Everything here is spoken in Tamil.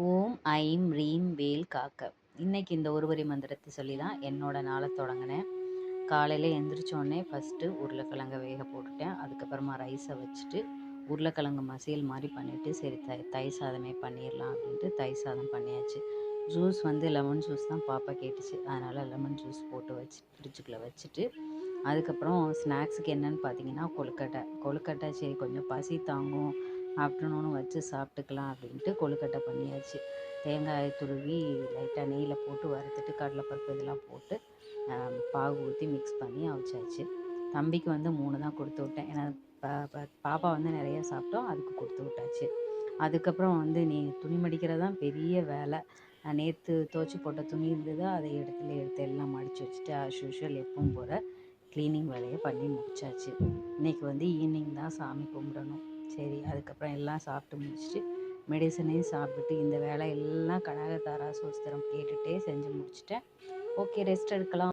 ஓம் ஐம் ரீம் வேல் காக்க. இன்னைக்கு இந்த ஒருவரி மந்திரத்தை சொல்லி தான் என்னோட நாளை தொடங்கினேன். காலையில் எந்திரிச்சோடனே ஃபஸ்ட்டு உருளைக்கிழங்க வேக போட்டுட்டேன். அதுக்கப்புறமா ரைஸை வச்சுட்டு உருளைக்கிழங்கு மசியல் மாதிரி பண்ணிவிட்டு சரி தை தை சாதமே பண்ணிடலாம் அப்படின்ட்டு தை சாதம் பண்ணியாச்சு. ஜூஸ் வந்து லெமன் ஜூஸ் தான் பாப்பா கேட்டுச்சு. அதனால் லெமன் ஜூஸ் போட்டு வச்சு ஃப்ரிட்ஜுக்குள்ளே வச்சுட்டு அதுக்கப்புறம் ஸ்நாக்ஸுக்கு என்னென்னு பார்த்தீங்கன்னா கொழுக்கட்டை. கொழுக்கட்டை சரி கொஞ்சம் பசி தாங்கும். ஆஃப்டர்நூனு வச்சு சாப்பிட்டுக்கலாம் அப்படின்ட்டு கொழுக்கட்டை பண்ணியாச்சு. தேங்காய் துருவி லைட்டாக நெய்யில் போட்டு வறுத்துட்டு கடலைப்பருப்பு இதெல்லாம் போட்டு பாகு ஊற்றி மிக்ஸ் பண்ணி அவிச்சாச்சு. தம்பிக்கு வந்து மூணு தான் கொடுத்து விட்டேன். ஏன்னா பாப்பா வந்து நிறைய சாப்பிட்டோம் அதுக்கு கொடுத்து விட்டாச்சு. அதுக்கப்புறம் வந்து நீ துணி மடிக்கிறது தான் பெரிய வேலை. நேற்று துவச்சி போட்ட துணி இருந்தது அதை இடத்துல எடுத்து எல்லாம் மடித்து வச்சுட்டு ஆஸ் யூஷுவல் எப்பவும் போகிற க்ளீனிங் வேலையை பண்ணி முடிச்சாச்சு. இன்றைக்கி வந்து ஈவினிங் தான் சாமி கும்பிடணும். சரி அதுக்கப்புறம் எல்லாம் சாப்பிட்டு முடிச்சுட்டு மெடிசனையும் சாப்பிட்டுட்டு இந்த வேலை எல்லாம் கனகதாரா சோஸ்திரம் கேட்டுகிட்டே செஞ்சு முடிச்சிட்டேன். ஓகே ரெஸ்ட் எடுக்கலாம்.